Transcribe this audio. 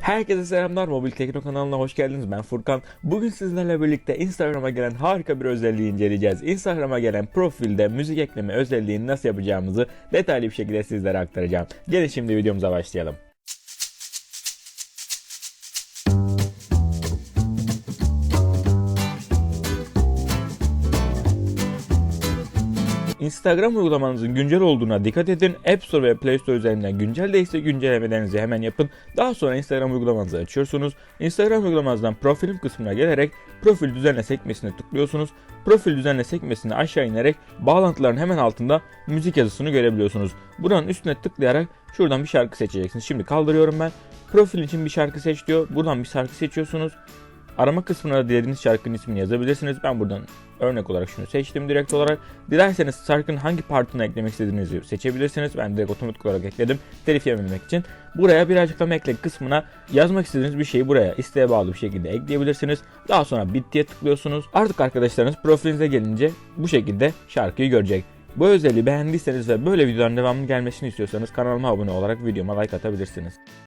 Herkese selamlar. Mobil Tekno kanalına hoş geldiniz. Ben Furkan. Bugün sizlerle birlikte Instagram'a gelen harika bir özelliği inceleyeceğiz. Instagram'a gelen profilde müzik ekleme özelliğini nasıl yapacağımızı detaylı bir şekilde sizlere aktaracağım. Gelin şimdi videomuza başlayalım. Instagram uygulamanızın güncel olduğuna dikkat edin. App Store ve Play Store üzerinden güncel değilse güncellemelerinizi hemen yapın. Daha sonra Instagram uygulamanızı açıyorsunuz. Instagram uygulamanızdan profilim kısmına gelerek profil düzenle sekmesine tıklıyorsunuz. Profil düzenle sekmesine aşağı inerek bağlantıların hemen altında müzik yazısını görebiliyorsunuz. Buranın üstüne tıklayarak şuradan bir şarkı seçeceksiniz. Şimdi kaldırıyorum ben. Profil için bir şarkı seç diyor. Buradan bir şarkı seçiyorsunuz. Arama kısmına da dilediğiniz şarkının ismini yazabilirsiniz. Ben buradan örnek olarak şunu seçtim direkt olarak. Dilerseniz şarkının hangi partını eklemek istediğinizi seçebilirsiniz. Ben direkt otomatik olarak ekledim. Telif yememek için. Buraya bir açıklama ekle kısmına yazmak istediğiniz bir şeyi buraya isteğe bağlı bir şekilde ekleyebilirsiniz. Daha sonra bittiye tıklıyorsunuz. Artık arkadaşlarınız profilinize gelince bu şekilde şarkıyı görecek. Bu özelliği beğendiyseniz ve böyle videoların devamlı gelmesini istiyorsanız kanalıma abone olarak videoma like atabilirsiniz.